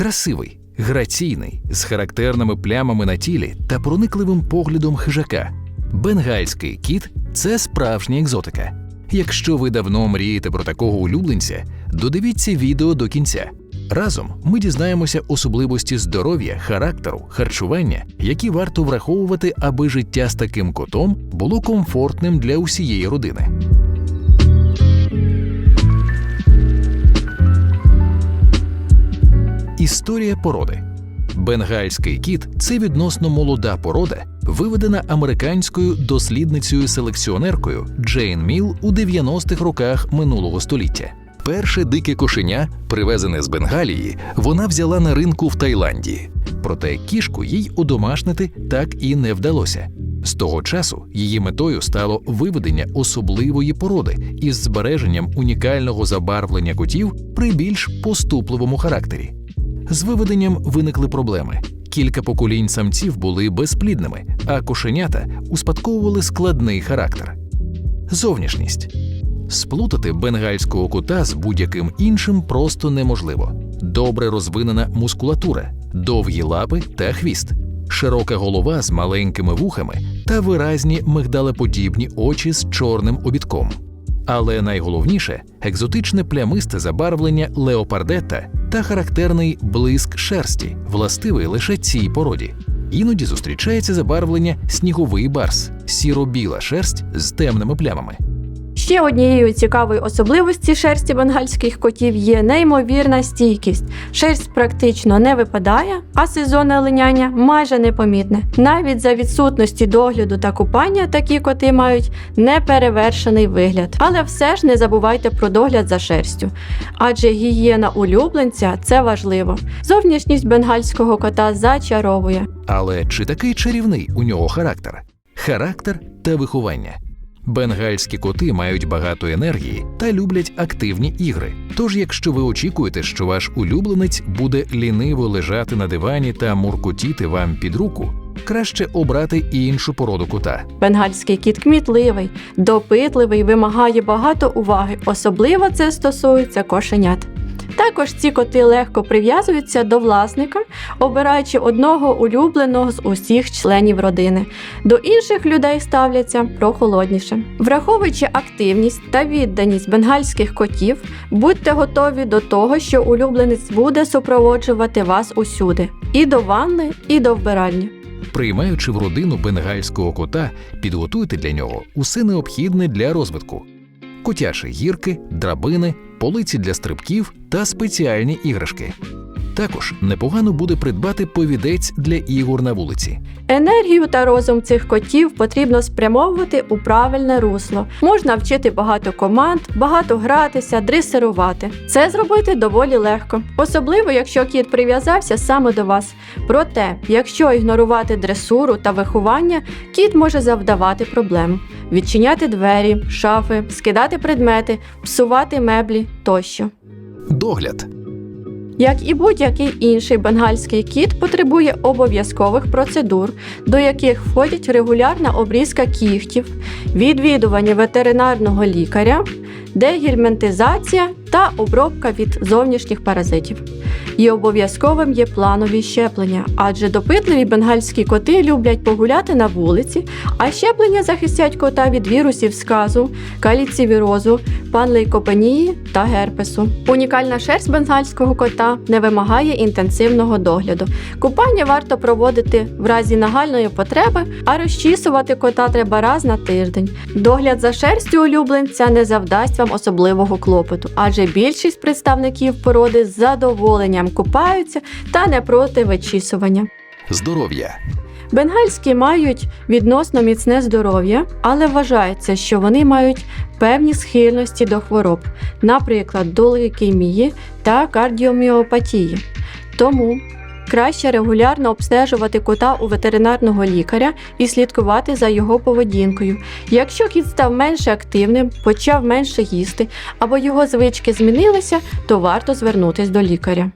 Красивий, граційний, з характерними плямами на тілі та проникливим поглядом хижака. Бенгальський кіт це справжня екзотика. Якщо ви давно мрієте про такого улюбленця, додивіться відео до кінця. Разом ми дізнаємося особливості здоров'я, характеру, харчування, які варто враховувати, аби життя з таким котом було комфортним для усієї родини. Історія породи. Бенгальський кіт це відносно молода порода, виведена американською дослідницею-селекціонеркою Джейн Міл у 90-х роках минулого століття. Перше дике кошеня, привезене з Бенгалії, вона взяла на ринку в Таїланді. Проте кішку їй удомашнити так і не вдалося. З того часу її метою стало виведення особливої породи із збереженням унікального забарвлення котів при більш поступливому характері. З виведенням виникли проблеми. Кілька поколінь самців були безплідними, а кошенята успадковували складний характер. Зовнішність сплутати бенгальського кота з будь-яким іншим просто неможливо. Добре розвинена мускулатура, довгі лапи та хвіст, широка голова з маленькими вухами та виразні мигдалеподібні очі з чорним обідком. Але найголовніше екзотичне плямисте забарвлення леопардета та характерний блиск шерсті, властивий лише цій породі. Іноді зустрічається забарвлення сніговий барс, сіро-біла шерсть з темними плямами. Ще однією цікавою особливості шерсті бенгальських котів є неймовірна стійкість. Шерсть практично не випадає, а сезонне линяння майже непомітне. Навіть за відсутності догляду та купання такі коти мають неперевершений вигляд. Але все ж не забувайте про догляд за шерстю, адже гігієна улюбленця це важливо. Зовнішність бенгальського кота зачаровує. Але чи такий чарівний у нього характер? Характер та виховання. Бенгальські коти мають багато енергії та люблять активні ігри. Тож, якщо ви очікуєте, що ваш улюбленець буде ліниво лежати на дивані та муркотіти вам під руку, краще обрати іншу породу кота. Бенгальський кіт кмітливий, допитливий, вимагає багато уваги. Особливо це стосується кошенят. Також ці коти легко прив'язуються до власника, обираючи одного улюбленого з усіх членів родини. До інших людей ставляться прохолодніше. Враховуючи активність та відданість бенгальських котів, будьте готові до того, що улюбленець буде супроводжувати вас усюди і до ванни, і до вбиральні. Приймаючи в родину бенгальського кота, підготуйте для нього усе необхідне для розвитку: котячі гірки, драбини, полиці для стрибків та спеціальні іграшки. Також непогано буде придбати повідець для ігор на вулиці. Енергію та розум цих котів потрібно спрямовувати у правильне русло. Можна вчити багато команд, багато гратися, дресирувати. Це зробити доволі легко, особливо якщо кіт прив'язався саме до вас. Проте, якщо ігнорувати дресуру та виховання, кіт може завдавати проблем. Відчиняти двері, шафи, скидати предмети, псувати меблі тощо. Догляд. Як і будь-який інший бенгальський кіт потребує обов'язкових процедур, до яких входять регулярна обрізка кігтів, відвідування ветеринарного лікаря, дегельмінтизація та обробка від зовнішніх паразитів. І обов'язковим є планові щеплення, адже допитливі бенгальські коти люблять погуляти на вулиці, а щеплення захистять кота від вірусів сказу, каліцівірозу, панлейкопенії та герпесу. Унікальна шерсть бенгальського кота не вимагає інтенсивного догляду. Купання варто проводити в разі нагальної потреби, а розчісувати кота треба раз на тиждень. Догляд за шерстю улюбленця не завдасть вам особливого клопоту, адже більшість представників породи з задоволенням купаються та не проти вичісування. Здоров'я. Бенгальські мають відносно міцне здоров'я, але вважається, що вони мають певні схильності до хвороб, наприклад, до лейкемії та кардіоміопатії. Тому краще регулярно обстежувати кота у ветеринарного лікаря і слідкувати за його поведінкою. Якщо кіт став менше активним, почав менше їсти або його звички змінилися, то варто звернутися до лікаря.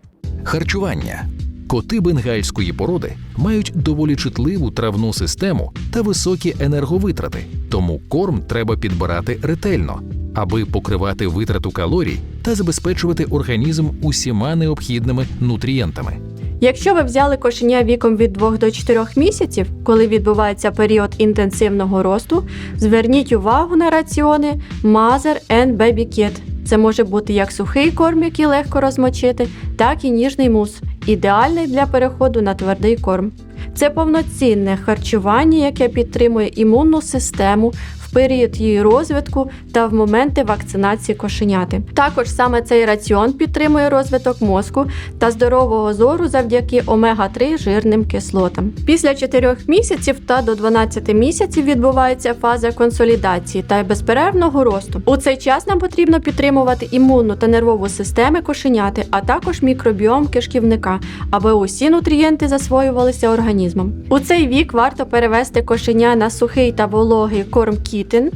Харчування. Коти бенгальської породи мають доволі чутливу травну систему та високі енерговитрати, тому корм треба підбирати ретельно. Аби покривати витрату калорій, та забезпечувати організм усіма необхідними нутрієнтами. Якщо ви взяли кошеня віком від 2 до 4 місяців, коли відбувається період інтенсивного росту, зверніть увагу на раціони Mother and Baby Kit. Це може бути як сухий корм, який легко розмочити, так і ніжний мус, ідеальний для переходу на твердий корм. Це повноцінне харчування, яке підтримує імунну систему період її розвитку та в моменти вакцинації кошеняти. Також саме цей раціон підтримує розвиток мозку та здорового зору завдяки омега-3 жирним кислотам. Після 4 місяців та до 12 місяців відбувається фаза консолідації та безперервного росту. У цей час нам потрібно підтримувати імунну та нервову системи кошеняти, а також мікробіом кишківника, аби усі нутрієнти засвоювалися організмом. У цей вік варто перевести кошеня на сухий та вологий корм кітин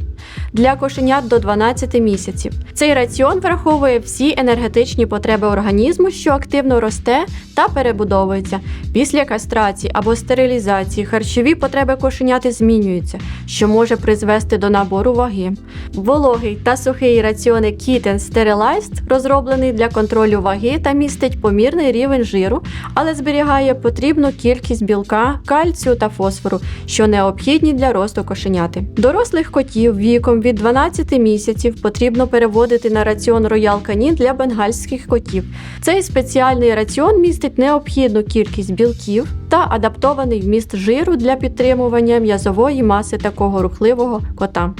для кошенят до 12 місяців. Цей раціон враховує всі енергетичні потреби організму, що активно росте та перебудовується. Після кастрації або стерилізації харчові потреби кошеняти змінюються, що може призвести до набору ваги. Вологий та сухий раціони Kitten Sterilized розроблений для контролю ваги та містить помірний рівень жиру, але зберігає потрібну кількість білка, кальцію та фосфору, що необхідні для росту кошеняти. Дорослих котів віком від 12 місяців потрібно переводити на раціон Royal Canin для бенгальських котів. Цей спеціальний раціон містить необхідну кількість білків та адаптований вміст жиру для підтримування м'язової маси такого рухливого кота.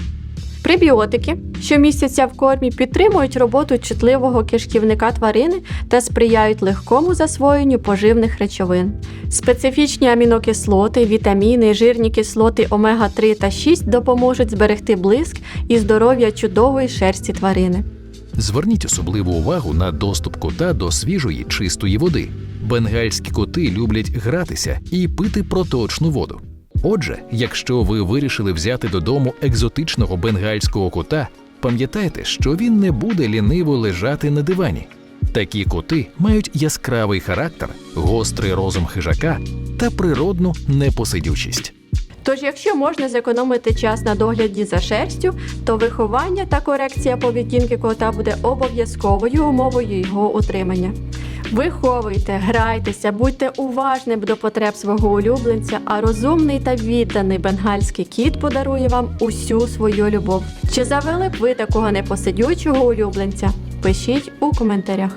Пребіотики, що містяться в кормі, підтримують роботу чутливого кишківника тварини та сприяють легкому засвоєнню поживних речовин. Специфічні амінокислоти, вітаміни, жирні кислоти омега-3 та 6 допоможуть зберегти блиск і здоров'я чудової шерсті тварини. Зверніть особливу увагу на доступ кота до свіжої чистої води. Бенгальські коти люблять гратися і пити проточну воду. Отже, якщо ви вирішили взяти додому екзотичного бенгальського кота, пам'ятайте, що він не буде ліниво лежати на дивані. Такі коти мають яскравий характер, гострий розум хижака та природну непосидючість. Тож, якщо можна зекономити час на догляді за шерстю, то виховання та корекція поведінки кота буде обов'язковою умовою його утримання. Виховуйте, грайтеся, будьте уважним до потреб свого улюбленця, а розумний та відданий бенгальський кіт подарує вам усю свою любов. Чи завели б ви такого непосидючого улюбленця? Пишіть у коментарях.